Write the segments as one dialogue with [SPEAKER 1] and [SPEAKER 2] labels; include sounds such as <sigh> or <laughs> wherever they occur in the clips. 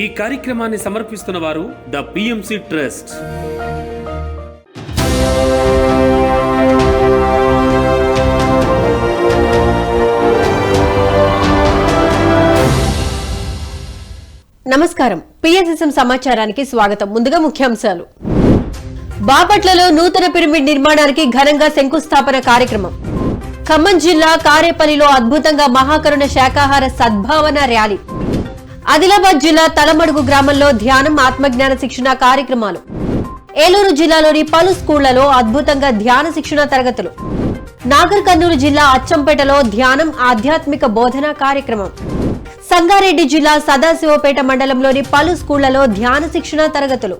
[SPEAKER 1] ఈ కార్యక్రమాన్ని సమర్పిస్తున్న వారు ద పిఎంసి ట్రస్ట్.
[SPEAKER 2] నమస్కారం. పిఎస్ఎస్ఎం సమాచారానికి స్వాగతం. ముందుగా ముఖ్యాంశాలు. బాపట్లలో నూతన పిరమిడ్ నిర్మాణానికి ఘనంగా శంకుస్థాపన కార్యక్రమం. ఖమ్మం జిల్లా కారేపల్లిలో అద్భుతంగా మహాకరుణ శాకాహార సద్భావన ర్యాలీ. ఆదిలాబాద్ జిల్లా తలమడుగు గ్రామంలో ధ్యానం ఆత్మజ్ఞాన శిక్షణ కార్యక్రమాలు. ఏలూరు జిల్లాలోని పలు స్కూళ్ళలో అద్భుతంగా ధ్యాన శిక్షణ తరగతులు. నాగర్ కర్నూలు జిల్లా అచ్చంపేటలో ధ్యానం ఆధ్యాత్మిక బోధన కార్యక్రమం. సంగారెడ్డి జిల్లా సదాశివపేట మండలంలోని పలు స్కూళ్ళలో ధ్యాన శిక్షణ తరగతులు.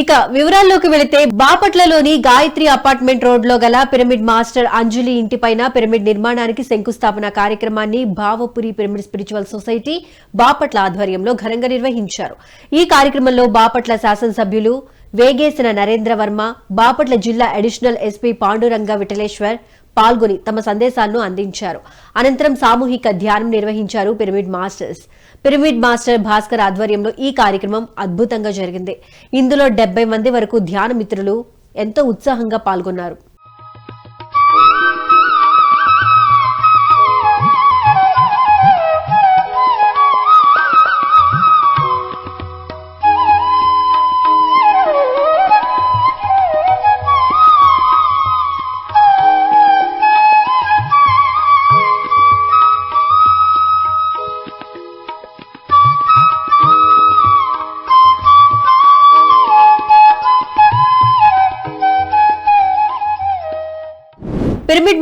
[SPEAKER 2] ఇక వివరాల్లోకి వెళితే బాపట్లలోని గాయత్రి అపార్ట్మెంట్ రోడ్లో గల పిరమిడ్ మాస్టర్ అంజలి ఇంటిపైన పిరమిడ్ నిర్మాణానికి శంకుస్థాపన కార్యక్రమాన్ని Bhavapuri pyramid spiritual society Bapatla ఆధ్వర్యంలో ఘనంగా నిర్వహించారు. ఈ కార్యక్రమంలో బాపట్ల శాసనసభ్యులు వేగేసిన నరేంద్ర వర్మ బాపట్ల జిల్లా అడిషనల్ ఎస్పీ పాండురంగ విఠలేశ్వర్ పాల్గొని తమ సందేశాలను అందించారు. అనంతరం సామూహిక ధ్యానం నిర్వహించారు pyramid masters. Pyramid master Bhaskar ఆధ్వర్యంలో ఈ కార్యక్రమం అద్భుతంగా జరిగింది. ఇందులో డెబ్బై మంది వరకు ధ్యాన మిత్రులు ఎంతో ఉత్సాహంగా పాల్గొన్నారు.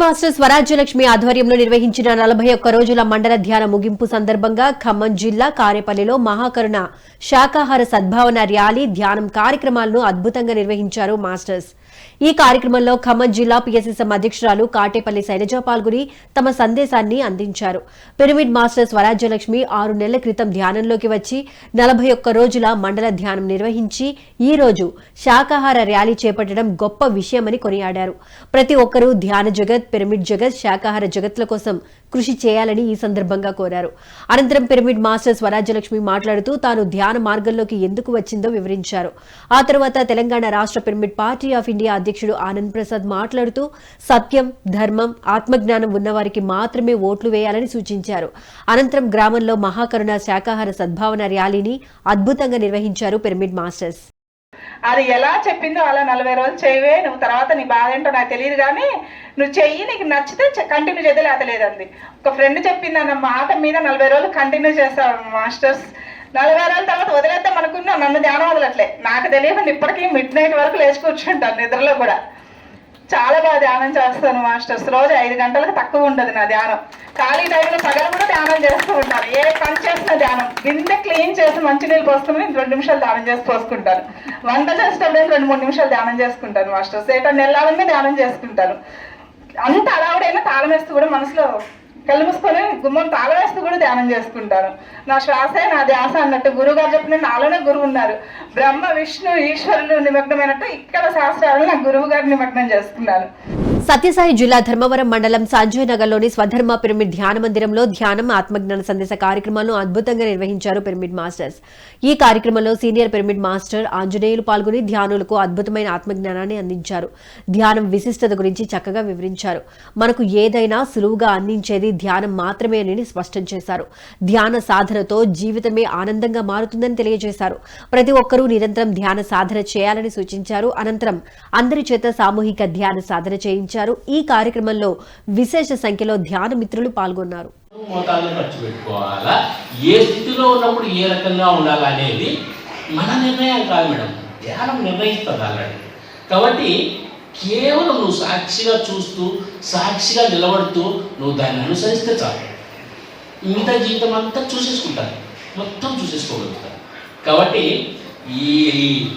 [SPEAKER 2] మాస్టర్ స్వరాజ్యలక్ష్మి ఆధ్వర్యంలో నిర్వహించిన నలభై ఒక్క రోజుల మండల ధ్యాన ముగింపు సందర్భంగా ఖమ్మం జిల్లా కారేపల్లిలో మహాకరుణ శాకాహార సద్భావన ర్యాలీ ధ్యానం కార్యక్రమాలను అద్భుతంగా నిర్వహించారు మాస్టర్స్. ఈ కార్యక్రమంలో ఖమ్మం జిల్లా పిఎస్ఎస్ఎం అధ్యక్షురాలు కాటేపల్లి శైలజ పాల్గొని తమ సందేశాన్ని అందించారు. పిరమిడ్ మాస్టర్ స్వరాజ్యలక్ష్మి ఆరు నెలల క్రితం ధ్యానంలోకి వచ్చి నలభై ఒక్క రోజుల మండల ధ్యానం నిర్వహించి ఈ రోజు శాకాహార ర్యాలీ చేపట్టడం గొప్ప విషయమని కొనియాడారు. ప్రతి ఒక్కరూ ధ్యాన జగత్ పిరమిడ్ జగత్ శాకాహార జగత్ల కోసం కృషి చేయాలని ఈ సందర్భంగా కోరారు. అనంతరం పిరమిడ్ మాస్టర్ స్వరాజ్యలక్ష్మి మాట్లాడుతూ తాను ధ్యాన మార్గంలోకి ఎందుకు వచ్చిందో వివరించారు. ఆ తర్వాత తెలంగాణ రాష్ట్ర పిరమిడ్ పార్టీ ఆఫ్ ఇండియా అధ్యక్షుడు ఆనంద్ ప్రసాద్ మాట్లాడుతూ సత్యం ధర్మం ఆత్మజ్ఞానం ఉన్నవారికి మాత్రమే ఓట్లు వేయాలని సూచించారు. అనంతరం గ్రామంలో మహాకరుణ శాకాహార సద్భావన ర్యాలీని అద్భుతంగా నిర్వహించారు పిరమిడ్ మాస్టర్స్.
[SPEAKER 3] అది ఎలా చెప్పిందో అలా నలభై రోజులు చేయవే నువ్వు తర్వాత నీ బాధ ఏంటో నాకు తెలియదు కానీ నువ్వు చెయ్యి నీకు నచ్చితే కంటిన్యూ చేద్దే లేకపోతే లేదండి ఒక ఫ్రెండ్ చెప్పింది అన్న మాట మీద నలభై రోజులు కంటిన్యూ చేస్తాను మాస్టర్స్. నలభై రోజుల తర్వాత వదిలేద్దాం అనుకున్నా నన్ను ధ్యానం వదలట్లే. నాకు తెలియకుండా ఇప్పటికీ మిడ్ నైట్ వరకు లేచి కూర్చుంటాను నిద్రలో కూడా. చాలా బాగా ధ్యానం చేస్తాను మాస్టర్స్. రోజు ఐదు గంటలకు తక్కువ ఉండదు నా ధ్యానం. ఖాళీ టైంలో పగలు కూడా ధ్యానం చేస్తూ ఉంటాను. ఏ పని చేసినా ధ్యానం. బిందె క్లీన్ చేసి మంచినీళ్ళు పోసుకుని రెండు నిమిషాలు ధ్యానం చేసి పోసుకుంటాను. వంట చేసేటప్పుడు రెండు మూడు నిమిషాలు ధ్యానం చేసుకుంటాను మాస్టర్స్. ఏటో నెలలాగా ధ్యానం చేసుకుంటాను. అంత అలవాడైనా తాళం వేస్తూ కూడా మనసులో కళ్ళు మూసుకొని గుమ్మం తాళవేస్తూ కూడా ధ్యానం చేసుకుంటాను నా శ్వాసే నా ధ్యాస అన్నట్టు గురువు గారు చెప్పిన నాలోనే గురువు ఉన్నారు. బ్రహ్మ విష్ణు ఈశ్వరులు నిమగ్నమైనట్టు ఇక్కడ శాస్త్రాలను నా గురువు గారు నిమగ్నం చేసుకున్నాను
[SPEAKER 2] సత్యసాయి జిల్లా ధర్మవరం మండలం సంజయ్ నగర్లోని స్వధర్మ పిరమిడ్ ధ్యాన మందిరంలో ధ్యానం ఆత్మజ్ఞాన సందేశ కార్యక్రమాలను అద్భుతంగా నిర్వహించారు పిరమిడ్ మాస్టర్స్. ఈ కార్యక్రమంలో సీనియర్ పిరమిడ్ మాస్టర్ ఆంజనేయులు పాల్గొని ధ్యానులకు అద్భుతమైన ఆత్మజ్ఞానాన్ని అందించారు. ధ్యానం విశిష్టత గురించి చక్కగా వివరించారు. మనకు ఏదైనా సులువుగా అందించేది ధ్యానం మాత్రమే అని స్పష్టం చేశారు. ధ్యాన సాధనతో జీవితమే ఆనందంగా మారుతుందని తెలియజేశారు. ప్రతి ఒక్కరూ నిరంతరం ధ్యాన సాధన చేయాలని సూచించారు. అనంతరం అందరి చేత సామూహిక ధ్యాన సాధన చేయించారు. ఈ కార్యక్రమంలో విశేష సంఖ్యలో ధ్యాన మిత్రులు పాల్గొన్నారు.
[SPEAKER 4] మోతాదులో ఖర్చు పెట్టుకోవాలా? ఏ స్థితిలో ఉన్నప్పుడు ఏ రకంగా ఉండాలా అనేది మన నిర్ణయం కాదు మేడం. ధ్యానం నిర్ణయిస్తుంది ఆల్రెడీ. కాబట్టి కేవలం నువ్వు సాక్షిగా చూస్తూ సాక్షిగా నిలబడుతూ నువ్వు దాన్ని అనుసరిస్తే చాలు. మిగతా జీవితం అంతా చూసేసుకుంటాను మొత్తం చూసేసుకోగలుగుతాను కాబట్టి ఈ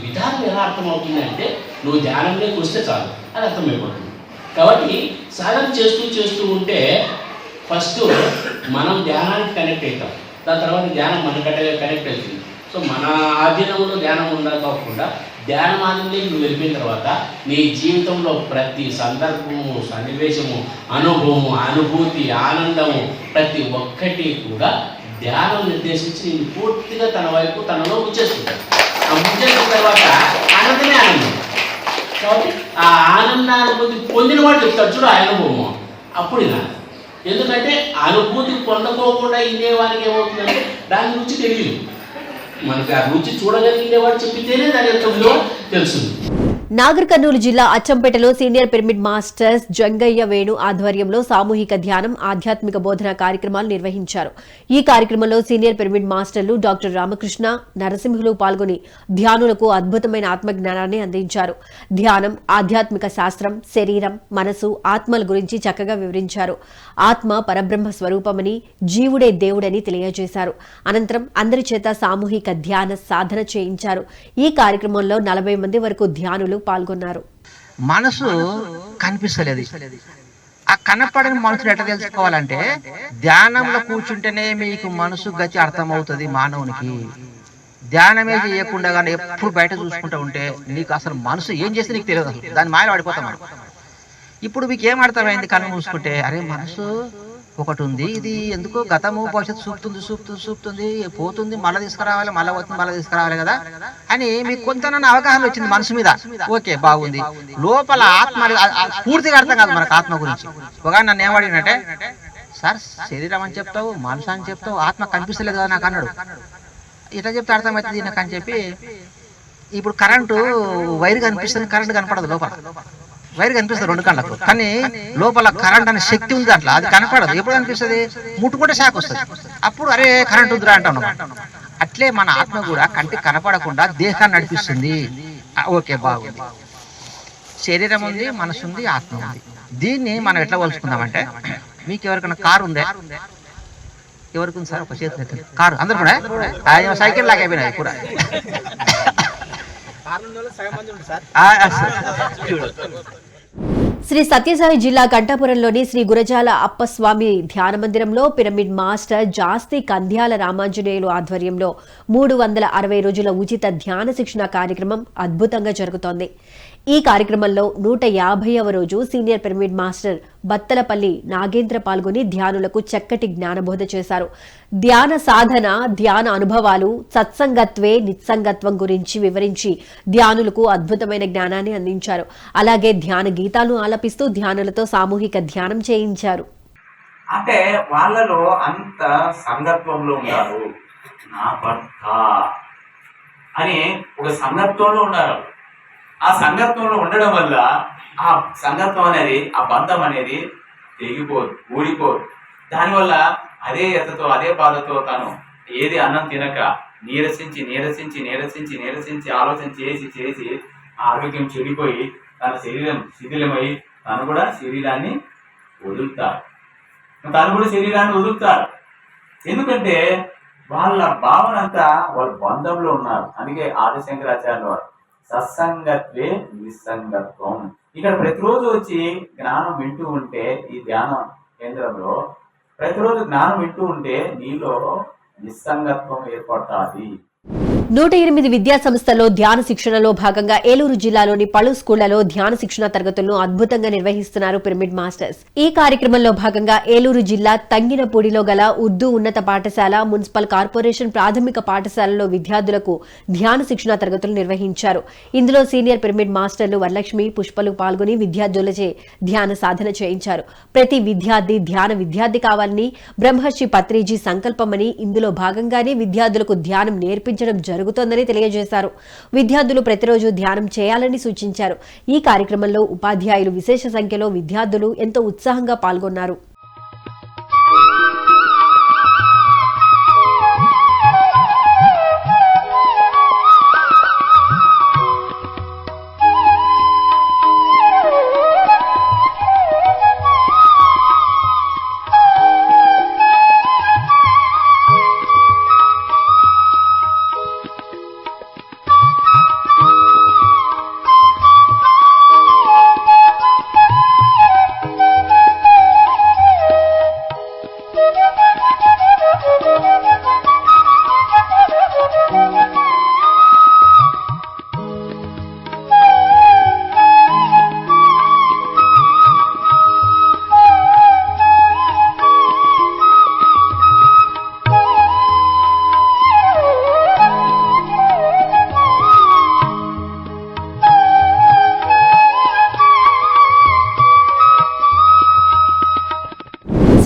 [SPEAKER 4] విధానం ఎలా అర్థమవుతుందంటే నువ్వు ధ్యానంలోకి వస్తే చాలు. అది అర్థమైపోతుంది. కాబట్టి సాధన చేస్తూ చేస్తూ ఉంటే ఫస్ట్ మనం ధ్యానానికి కనెక్ట్ అవుతాం. దాని తర్వాత ధ్యానం మనకట్టగా కనెక్ట్ అవుతుంది. సో మన ఆధీనంలో ధ్యానం ఉండదు కాకుండా ధ్యానం మార్గంలోకి నువ్వు వెళ్ళిపోయిన తర్వాత నీ జీవితంలో ప్రతి సందర్భము సన్నివేశము అనుభవము అనుభూతి ఆనందము ప్రతి ఒక్కటి కూడా ధ్యానం నిర్దేశించి నేను పూర్తిగా తన వైపు తనలో ఉంచేసుకుంటాను ఆ ఉంచేసిన తర్వాత ఆనందమే ఆనందం. కాబట్టి ఆ ఆనందానుభూతి పొందిన వాడు చెప్తాడు. చూడు ఆ అప్పుడు ఇలా. ఎందుకంటే అనుభూతి పొందకోకుండా ఇండేవానికి ఏమవుతుందంటే దాని రుచి తెలియదు. మనకి ఆ రుచి చూడగలిగేవాడు చెప్పితేనే దాని యొక్క విలువ తెలుస్తుంది
[SPEAKER 2] నాగర్ కర్నూలు జిల్లా అచ్చంపేటలో senior pyramid masters Jangaiah Venu ఆధ్వర్యంలో సామూహిక ధ్యానం ఆధ్యాత్మిక బోధన కార్యక్రమాలు నిర్వహించారు. ఈ కార్యక్రమంలో సీనియర్ పిరమిడ్ మాస్టర్లు డాక్టర్ రామకృష్ణ నరసింహులు పాల్గొని ధ్యానులకు అద్భుతమైన ఆత్మజ్ఞానాన్ని అందించారు. ధ్యానం ఆధ్యాత్మిక శాస్త్రం శరీరం మనసు ఆత్మల గురించి చక్కగా వివరించారు. ఆత్మ పరబ్రహ్మ స్వరూపమని జీవుడే దేవుడని తెలియజేశారు. అనంతరం అందరి చేత సామూహిక ధ్యాన సాధన చేయించారు. ఈ కార్యక్రమంలో నలభై మంది వరకు ధ్యానులు పాల్గొన్నారు.
[SPEAKER 5] మనసు కనిపిస్తలేదు. ఆ కనపడని మనసును ఎట్లా తెలుసుకోవాలంటే ధ్యానంలో కూర్చుంటేనే మీకు మనసు గతి అర్థమవుతుంది మానవునికి. ధ్యానమే చేయకుండా కానీ ఎప్పుడు బయట చూసుకుంటూ ఉంటే నీకు అసలు మనసు ఏం చేస్తే నీకు తెలియదు దాని మాయలు పడిపోతాం ఇప్పుడు మీకు ఏం అర్థమైంది కన్ను మూసుకుంటే అరే మనసు ఒకటి ఉంది ఇది ఎందుకో గతము భవిష్యత్తు చూపుతుంది చూపుతుంది చూపుతుంది పోతుంది మళ్ళీ తీసుకురావాలి మళ్ళీ పోతుంది మళ్ళీ తీసుకురావాలి కదా? అని మీకు కొంత అవగాహన వచ్చింది మనసు మీద. ఓకే బాగుంది. లోపల ఆత్మ పూర్తిగా అర్థం కాదు మనకు ఆత్మ గురించి. ఒక నన్ను ఏమడిగినట్టే సార్ శరీరం అని చెప్తావు మనసు అని చెప్తావు ఆత్మ కనిపిస్తలేదు కదా నాకు అన్నాడు. ఇట్లా చెప్తే అర్థమవుతుంది నాకు అని చెప్పి ఇప్పుడు కరెంటు వైర్ కనిపిస్తుంది కరెంట్ కనపడదు లోపల. వైర్ కనిపిస్తుంది రెండు కళ్ళకు. కానీ లోపల కరెంట్ అనే శక్తి ఉంది దాంట్లో అది కనపడదు. ఎప్పుడు కనిపిస్తుంది? ముట్టుకుంటే షాక్ వస్తుంది. అప్పుడు అరే కరెంట్ ఉందిరా అంటాను అట్లే మన ఆత్మ కూడా కంటికి కనపడకుండా దేహాన్ని నడిపిస్తుంది. ఓకే బాగుంది. శరీరం ఉంది మనసు ఉంది ఆత్మ ఉంది. దీన్ని మనం ఎట్లా పోల్చుకుందామంటే మీకు ఎవరికైనా కారు ఉందే? ఎవరికి ఉంది సార్? ఒక చేతి. కారు. అందరు కూడా? ఆయన సైకిల్ లాగా అయిపోయినాయి కూడా. <laughs> ఆ, ఆ, సార్. చూడు.
[SPEAKER 2] శ్రీ సత్యసాయి జిల్లా కంఠాపురంలోని శ్రీ గురజాల అప్పస్వామి ధ్యాన మందిరంలో పిరమిడ్ మాస్టర్ జాస్తి కంధ్యాల రామాంజనేయులు ఆధ్వర్యంలో మూడు వందల అరవై రోజుల ఉచిత ధ్యాన శిక్షణ కార్యక్రమం అద్భుతంగా జరుగుతోంది. ఈ కార్యక్రమంలో నూట యాభైవ రోజు senior pyramid master Battalapalli Nagendra పాల్గొని ధ్యానులకు చక్కటి జ్ఞానబోధ చేశారు. ధ్యాన సాధన ధ్యాన అనుభవాలు సత్సంగత్వే నిత్సంగత్వం గురించి వివరించి ధ్యానులకు అద్భుతమైన జ్ఞానాన్ని అందించారు. అలాగే ధ్యాన గీతాలను ఆలపిస్తూ ధ్యానులతో సామూహిక ధ్యానం చేయించారు.
[SPEAKER 6] అంటే వాళ్ళలో అంత సంగత్వంలో ఉన్నారు. నా భర్త అని ఒక సంగత్వంలో ఉన్నారు. ఆ సంగత్వంలో ఉండడం వల్ల ఆ సంగత్వం అనేది ఆ బంధం అనేది తెగిపోదు ఊడిపోదు. దానివల్ల అదే ఎత్తతో అదే బాధతో తను ఏది అన్నం తినక నీరసించి నీరసించి నీరసించి నీరసించి ఆలోచన చేసి చేసి ఆ ఆరోగ్యం చెడిపోయి తన శరీరం శిథిలమై తను కూడా శరీరాన్ని వదులుతారు. తను కూడా శరీరాన్ని వదులుతారు. ఎందుకంటే వాళ్ళ భావన అంతా వాళ్ళ బంధంలో ఉన్నారు. అందుకే ఆదిశంకరాచార్యుల వారు సత్సంగత్వే నిస్సంగత్వం. ఇక్కడ ప్రతిరోజు వచ్చి జ్ఞానం వింటూ ఉంటే ఈ ధ్యాన కేంద్రంలో ప్రతిరోజు జ్ఞానం వింటూ ఉంటే నీలో నిస్సంగత్వం ఏర్పడుతుంది.
[SPEAKER 2] నూట ఎనిమిది విద్యా సంస్థల్లో ధ్యాన శిక్షణలో భాగంగా ఏలూరు జిల్లాలోని పలు స్కూళ్ళలో ధ్యాన శిక్షణ తరగతులను అద్భుతంగా నిర్వహిస్తున్నారు పిరమిడ్ మాస్టర్స్. ఈ కార్యక్రమంలో భాగంగా ఏలూరు జిల్లా తంగినపూడిలో గల ఉర్దూ ఉన్నత పాఠశాల మున్సిపల్ కార్పొరేషన్ ప్రాథమిక పాఠశాలలో విద్యార్థులకు ధ్యాన శిక్షణ తరగతులు నిర్వహించారు. ఇందులో సీనియర్ పిరమిడ్ మాస్టర్లు వరలక్ష్మి పుష్పలు పాల్గొని విద్యార్థులచే ధ్యాన సాధన చేయించారు. ప్రతి విద్యార్థి ధ్యాన విద్యార్థి కావాలని బ్రహ్మర్షి పత్రిజీ సంకల్పమని ఇందులో భాగంగానే విద్యార్థులకు ధ్యానం నేర్పించడం జరుగుతోందని తెలియజేశారు. విద్యార్థులు ప్రతిరోజు ధ్యానం చేయాలని సూచించారు. ఈ కార్యక్రమంలో ఉపాధ్యాయులు విశేష సంఖ్యలో విద్యార్థులు ఎంతో ఉత్సాహంగా పాల్గొన్నారు.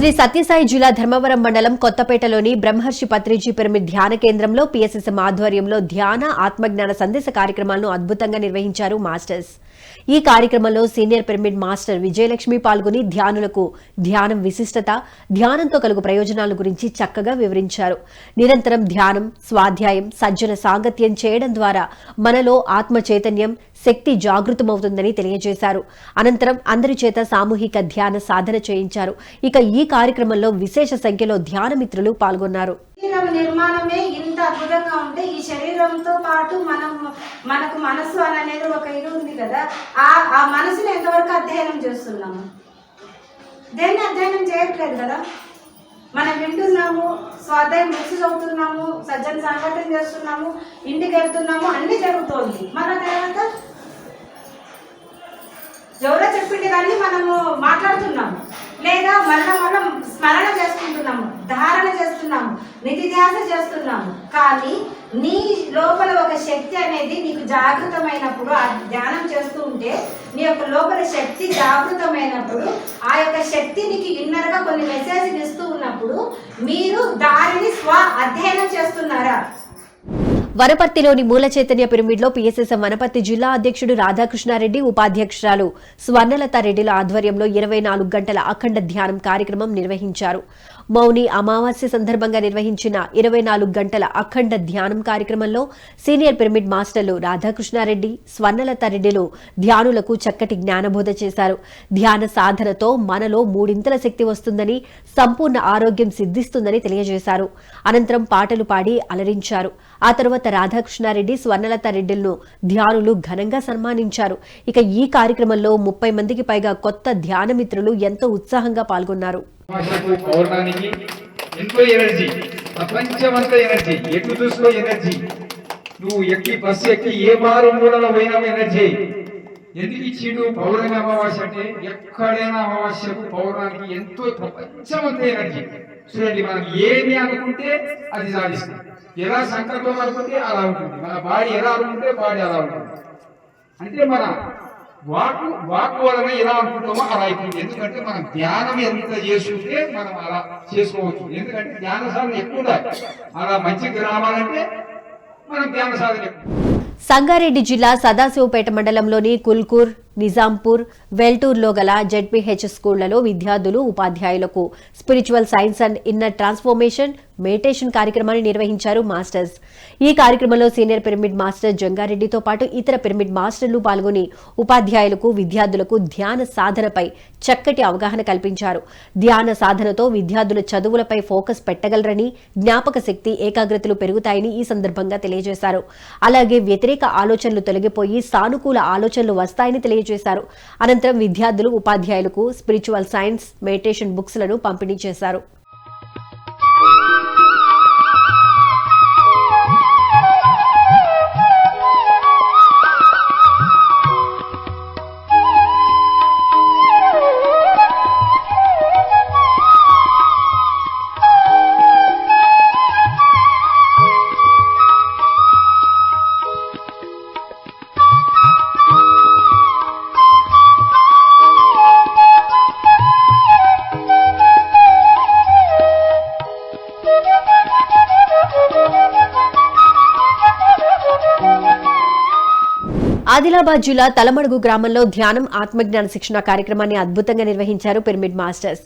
[SPEAKER 2] శ్రీ సత్యసాయి జిల్లా ధర్మవరం మండలం కొత్తపేటలోని బ్రహ్మర్షి పత్రిజీ పిరమిడ్ ధ్యాన కేంద్రంలో పిఎస్ఎస్ఎం ఆధ్వర్యంలో ధ్యాన ఆత్మజ్ఞాన సందేశ కార్యక్రమాలను అద్భుతంగా నిర్వహించారు మాస్టర్స్. ఈ కార్యక్రమంలో సీనియర్ పిరమిడ్ మాస్టర్ విజయలక్ష్మి పాల్గొని ధ్యానులకు ధ్యానం విశిష్టత ధ్యానంతో కలుగు ప్రయోజనాల గురించి చక్కగా వివరించారు. నిరంతరం ధ్యానం స్వాధ్యాయం సజ్జన సాంగత్యం చేయడం ద్వారా మనలో ఆత్మ చైతన్యం శక్తి జాగృతమవుతుందని తెలియజేశారు. అనంతరం అందరి చేత సామూహిక ధ్యాన సాధన చేయించారు. ఇక ఈ కార్యక్రమంలో విశేష సంఖ్యలో ధ్యాన మిత్రులు పాల్గొన్నారు.
[SPEAKER 7] శరీరం నిర్మాణమే ఇంత అద్భుతంగా ఉంటే ఈ శరీరంతో పాటు మనం మనకు మనసు అనేది ఒక ఇది ఉంది కదా. ఆ ఆ మనసుని ఎంతవరకు అధ్యయనం చేస్తున్నాము దేన్ని అధ్యయనం చేయట్లేదు కదా? మనం వింటున్నాము స్వాధ్యాయం బుక్స్ చదువుతున్నాము సజ్జన సంఘటన చేస్తున్నాము ఇంటికి వెళ్తున్నాము అన్ని జరుగుతోంది. మన తర్వాత ఎవరో చెప్పిండే దాన్ని మనము మాట్లాడుతున్నాము. లేదా మరణ మనం స్మరణ చేసుకుంటున్నాము ధారణ చేస్తున్నాము నిధిధ్యాస చేస్తున్నాము. కానీ నీ లోపల ఒక శక్తి అనేది నీకు జాగృతమైనప్పుడు ఆ ధ్యానం చేస్తూ ఉంటే నీ యొక్క లోపల శక్తి జాగృతమైనప్పుడు ఆ యొక్క శక్తి నీకు ఇన్నర్గా కొన్ని మెసేజ్లు ఇస్తూ ఉన్నప్పుడు మీరు దానిని స్వ అధ్యయనం చేస్తున్నారా?
[SPEAKER 2] వనపర్తిలోని మూల చైతన్య పిరమిడ్లో పీఎస్ఎస్ఎం వనపర్తి జిల్లా అధ్యక్షుడు రాధాకృష్ణారెడ్డి ఉపాధ్యక్షురాలు స్వర్ణలతారెడ్డిల ఆధ్వర్యంలో ఇరవై నాలుగు గంటల అఖండ ధ్యానం కార్యక్రమం నిర్వహించారు. మౌని అమావాస్య సందర్భంగా నిర్వహించిన ఇరవై నాలుగు గంటల అఖండ ధ్యానం కార్యక్రమంలో సీనియర్ పిరమిడ్ మాస్టర్లు రాధాకృష్ణారెడ్డి స్వర్ణలతారెడ్డిలు ధ్యానులకు చక్కటి జ్ఞానబోధ చేశారు. ధ్యాన సాధనతో మనలో మూడింతల శక్తి వస్తుందని సంపూర్ణ ఆరోగ్యం సిద్ధిస్తుందని తెలియజేశారు. అనంతరం పాటలు పాడి అలరించారు. ఆ తరువాత రాధాకృష్ణారెడ్డి స్వర్ణలత రెడ్డిలను ధ్యానులు ఘనంగా సన్మానించారు. ఇక ఈ కార్యక్రమంలో ముప్పై మందికి పైగా కొత్త ధ్యాన మిత్రులు ఎంతో ఉత్సాహంగా పాల్గొన్నారు.
[SPEAKER 8] పౌర్ణానికి ఎంతో ఎనర్జీ ప్రపంచమంతా ఎనర్జీ ఎటు చూసుకో ఎనర్జీ. నువ్వు ఎక్కి బస్సు ఎక్కి ఏ మారు మూలలో ఎనర్జీ. ఎందుకు ఇచ్చిండు పౌర్ణమి అమావాస్య అంటే ఎక్కడైనా అమావాస్యకు పౌర్ణానికి ఎంతో ప్రపంచమంతా ఎనర్జీ. చూడండి మనం ఏమి అనుకుంటే అది సాధిస్తుంది ఎలా సంకల్పం అనుకుంటే అలా ఉంటుంది. మన బాడీ ఎలా అనుకుంటే బాడీ అలా ఉంటుంది. అంటే మన వాకు వాక్ వలన ఎలా అనుకుంటామో అలా అయిపోయింది. ఎందుకంటే మనం ధ్యానం ఎంత చేసుకుంటే మనం అలా చేసుకోవచ్చు. ఎందుకంటే ధ్యాన సాధన ఎక్కువ అలా మంచి రావాలంటే మనం ధ్యాన సాధన ఎక్కువ.
[SPEAKER 2] సంగారెడ్డి జిల్లా సదాశివపేట మండలంలోని కుల్కూర్ నిజాంపూర్ వెల్టూర్లో గల జెడ్పీహెచ్ స్కూళ్ళలో విద్యార్థులు ఉపాధ్యాయులకు spiritual science and inner transformation meditation కార్యక్రమాన్ని నిర్వహించారు మాస్టర్స్. ఈ కార్యక్రమంలో సీనియర్ పిరమిడ్ మాస్టర్ జంగారెడ్డితో పాటు ఇతర పిరమిడ్ మాస్టర్లు పాల్గొని ఉపాధ్యాయులకు విద్యార్థులకు ధ్యాన సాధనపై చక్కటి అవగాహన కల్పించారు. ధ్యాన సాధనతో విద్యార్థుల చదువులపై ఫోకస్ పెట్టగలరని జ్ఞాపక శక్తి ఏకాగ్రతలు పెరుగుతాయని ఈ సందర్భంగా తెలియజేశారు. అలాగే వ్యతిరేక ఆలోచనలు తొలగిపోయి సానుకూల ఆలోచనలు వస్తాయని తెలియజేశారు. అనంతరం విద్యార్థులు ఉపాధ్యాయులకు స్పిరిచువల్ సైన్స్ మెడిటేషన్ బుక్స్లను పంపిణీ చేశారు. ఆదిలాబాద్ జిల్లా తలమడుగు గ్రామంలో ధ్యానం ఆత్మజ్ఞాన శిక్షణ కార్యక్రమాన్ని అద్భుతంగా నిర్వహించారు పిరమిడ్ మాస్టర్స్.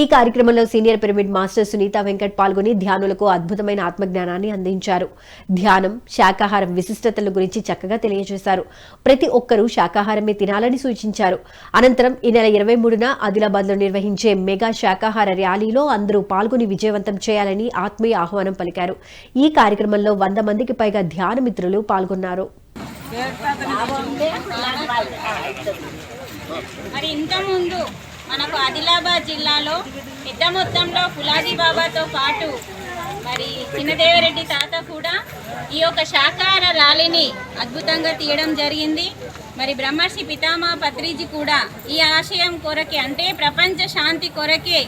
[SPEAKER 2] ఈ కార్యక్రమంలో senior pyramid master Sunitha Venkat పాల్గొని ధ్యానులకు అద్భుతమైన ఆత్మజ్ఞానాన్ని అందించారు. ధ్యానం శాకాహారం విశిష్టతల గురించి చక్కగా తెలియజేశారు. ప్రతి ఒక్కరూ శాకాహారమే తినాలని సూచించారు. అనంతరం ఈ నెల ఇరవై మూడున ఆదిలాబాద్లో నిర్వహించే మెగా శాకాహార ర్యాలీలో అందరూ పాల్గొని విజయవంతం చేయాలని ఆత్మీయ ఆహ్వానం పలికారు. ఈ కార్యక్రమంలో వంద మందికి పైగా ధ్యాన మిత్రులు పాల్గొన్నారు.
[SPEAKER 9] మరి ఇంతకుముందు మనకు ఆదిలాబాద్ జిల్లాలో పెద్ద మొత్తంలో పులాజీ బాబాతో పాటు మరి చిన్నదేవరెడ్డి తాత కూడా ఈ యొక్క శాకాహార ర్యాలీని అద్భుతంగా తీయడం జరిగింది. మరి బ్రహ్మర్షి పితామా పత్రిజీ కూడా ఈ ఆశయం కొరకే అంటే ప్రపంచ శాంతి కొరకే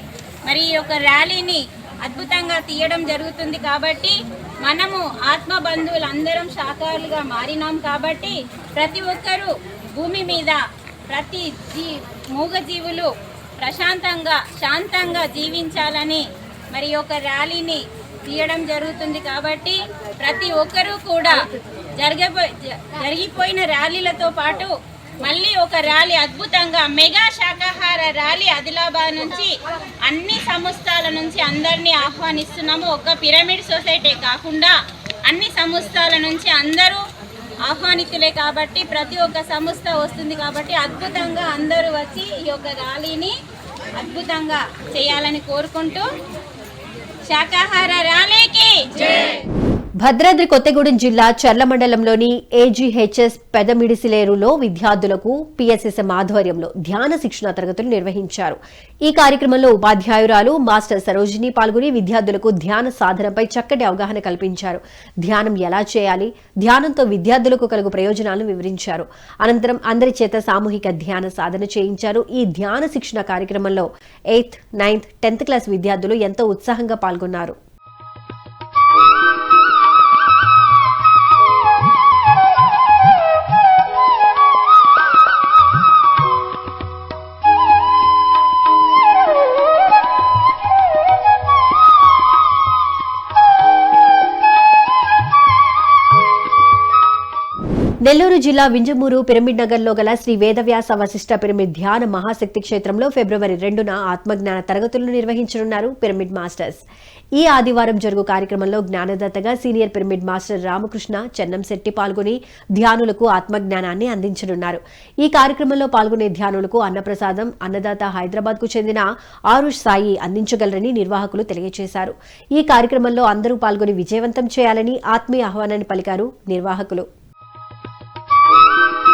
[SPEAKER 9] మరి ఈ యొక్క ర్యాలీని అద్భుతంగా తీయడం జరుగుతుంది కాబట్టి మనము ఆత్మ బంధువులందరం శాకాహారులుగా మారినాం కాబట్టి ప్రతి ఒక్కరూ భూమి మీద ప్రతి జీ మూగజీవులు ప్రశాంతంగా శాంతంగా జీవించాలని మరి ఒక ర్యాలీని తీయడం జరుగుతుంది కాబట్టి ప్రతి ఒక్కరూ కూడా జరగబో జరిగిపోయిన ర్యాలీలతో పాటు మళ్ళీ ఒక ర్యాలీ అద్భుతంగా మెగా శాకాహార ర్యాలీ ఆదిలాబాద్ నుంచి అన్ని సంస్థల నుంచి అందరినీ ఆహ్వానిస్తున్నాము. ఒక పిరమిడ్ సొసైటీ కాకుండా అన్ని సంస్థల నుంచి అందరూ ఆహ్వానితులే కాబట్టి ప్రతి ఒక్క సంస్థ వస్తుంది కాబట్టి అద్భుతంగా అందరూ వచ్చి ఈ యొక్క ర్యాలీని అద్భుతంగా చేయాలని కోరుకుంటూ. శాకాహార ర్యాలీకి!
[SPEAKER 2] భద్రాద్రి కొత్తగూడెం జిల్లా చర్ల మండలంలోని ఏజీహెచ్ఎస్ పెదమిడిసిలేరులో విద్యార్థులకు పిఎస్ఎస్ఎం ఆధ్వర్యంలో ధ్యాన శిక్షణ తరగతులు నిర్వహించారు. ఈ కార్యక్రమంలో ఉపాధ్యాయురాలు మాస్టర్ సరోజిని పాల్గొని విద్యార్థులకు ధ్యాన సాధనపై చక్కటి అవగాహన కల్పించారు. ధ్యానం ఎలా చేయాలి? ధ్యానంతో విద్యార్థులకు కలుగు ప్రయోజనాలను వివరించారు. అనంతరం అందరి చేత సామూహిక ధ్యాన సాధన చేయించారు. ఈ ధ్యాన శిక్షణ కార్యక్రమంలో ఎయిత్ నైన్త్ టెన్త్ క్లాస్ విద్యార్థులు ఎంతో ఉత్సాహంగా పాల్గొన్నారు. నెల్లూరు జిల్లా వింజమూరు పిరమిడ్ నగర్లో గల శ్రీ వేదవ్యాస వశిష్ట పిరమిడ్ ధ్యాన మహాశక్తి క్షేత్రంలో ఫిబ్రవరి రెండున ఆత్మజ్ఞాన తరగతులను నిర్వహించనున్నారు పిరమిడ్ మాస్టర్స్. ఈ ఆదివారం జరుగు కార్యక్రమంలో జ్ఞానదాతగా senior pyramid master Ramakrishna Chennamsetti పాల్గొని ధ్యానులకు ఆత్మజ్ఞానాన్ని అందించనున్నారు. ఈ కార్యక్రమంలో పాల్గొనే ధ్యానులకు అన్నప్రసాదం అన్నదాత హైదరాబాద్కు చెందిన ఆరుష్ సాయి అందించగలరని నిర్వాహకులు తెలియజేశారు. ఈ కార్యక్రమంలో అందరూ పాల్గొని విజయవంతం చేయాలని ఆత్మీయ ఆహ్వానాన్ని పలికారు నిర్వాహకులు. Thank you.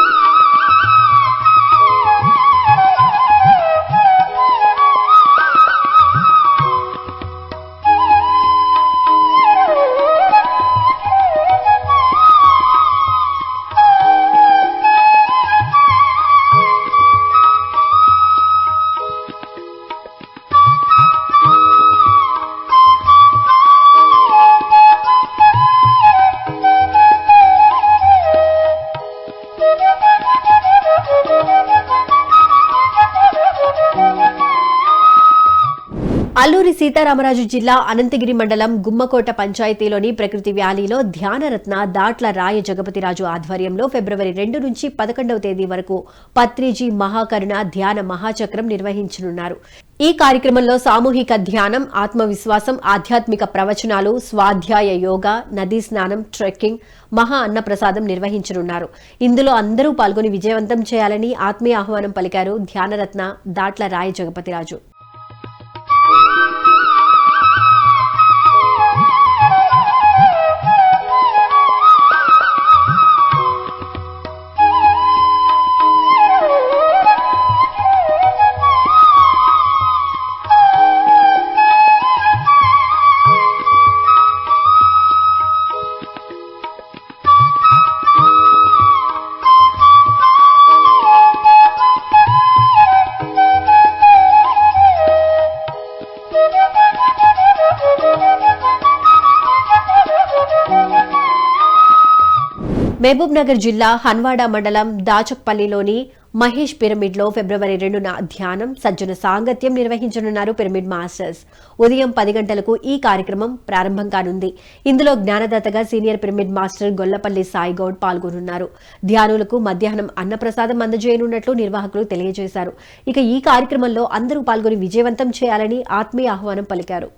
[SPEAKER 2] సీతారామరాజు జిల్లా అనంతగిరి మండలం గుమ్మకోట పంచాయతీలోని ప్రకృతి వ్యాలీలో ధ్యానరత్న దాట్ల రాయ జగపతిరాజు ఆధ్వర్యంలో ఫిబ్రవరి రెండు నుంచి పదకొండవ తేదీ వరకు పత్రిజీ మహాకరుణ ధ్యాన మహాచక్రం నిర్వహించనున్నారు. ఈ కార్యక్రమంలో సామూహిక ధ్యానం ఆత్మవిశ్వాసం ఆధ్యాత్మిక ప్రవచనాలు స్వాధ్యాయ యోగా నదీ స్నానం ట్రెక్కింగ్ మహా అన్నప్రసాదం నిర్వహించనున్నారు. ఇందులో అందరూ పాల్గొని విజయవంతం చేయాలని ఆత్మీయ ఆహ్వానం పలికారు ధ్యానరత్న దాట్ల రాయ జగపతిరాజు మహబూబ్నగర్ జిల్లా హన్వాడ మండలం దాచక్పల్లిలోని మహేష్ పిరమిడ్లో ఫిబ్రవరి రెండున ధ్యానం సజ్జన సాంగత్యం నిర్వహించనున్నారు పిరమిడ్ మాస్టర్స్. ఉదయం పది గంటలకు ఈ కార్యక్రమం ప్రారంభం కానుంది. ఇందులో జ్ఞానదాతగా senior pyramid master Gollapalli Saigoud పాల్గొనున్నారు. ధ్యానులకు మధ్యాహ్నం అన్నప్రసాదం అందజేయనున్నట్లు నిర్వాహకులు తెలియజేశారు. ఇక ఈ కార్యక్రమంలో అందరూ పాల్గొని విజయవంతం చేయాలని ఆత్మీయ ఆహ్వానం పలికారు.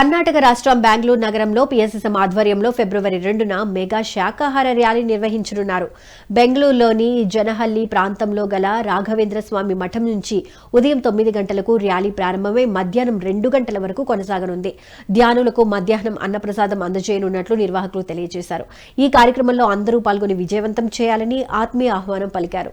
[SPEAKER 2] కర్ణాటక రాష్ట్రం బెంగళూరు నగరంలో పిఎస్ఎస్ఎం ఆధ్వర్యంలో ఫిబ్రవరి రెండున మెగా శాకాహార ర్యాలీ నిర్వహించనున్నారు. బెంగళూరులోని జనహల్లి ప్రాంతంలో గల రాఘవేంద్ర స్వామి మఠం నుంచి ఉదయం తొమ్మిది గంటలకు ర్యాలీ ప్రారంభమై మధ్యాహ్నం రెండు గంటల వరకు కొనసాగనుంది. ధ్యానులకు మధ్యాహ్నం అన్నప్రసాదం అందజేయనున్నట్లు నిర్వాహకులు తెలియజేశారు. ఈ కార్యక్రమంలో అందరూ పాల్గొని విజయవంతం చేయాలని ఆత్మీయ ఆహ్వానం పలికారు.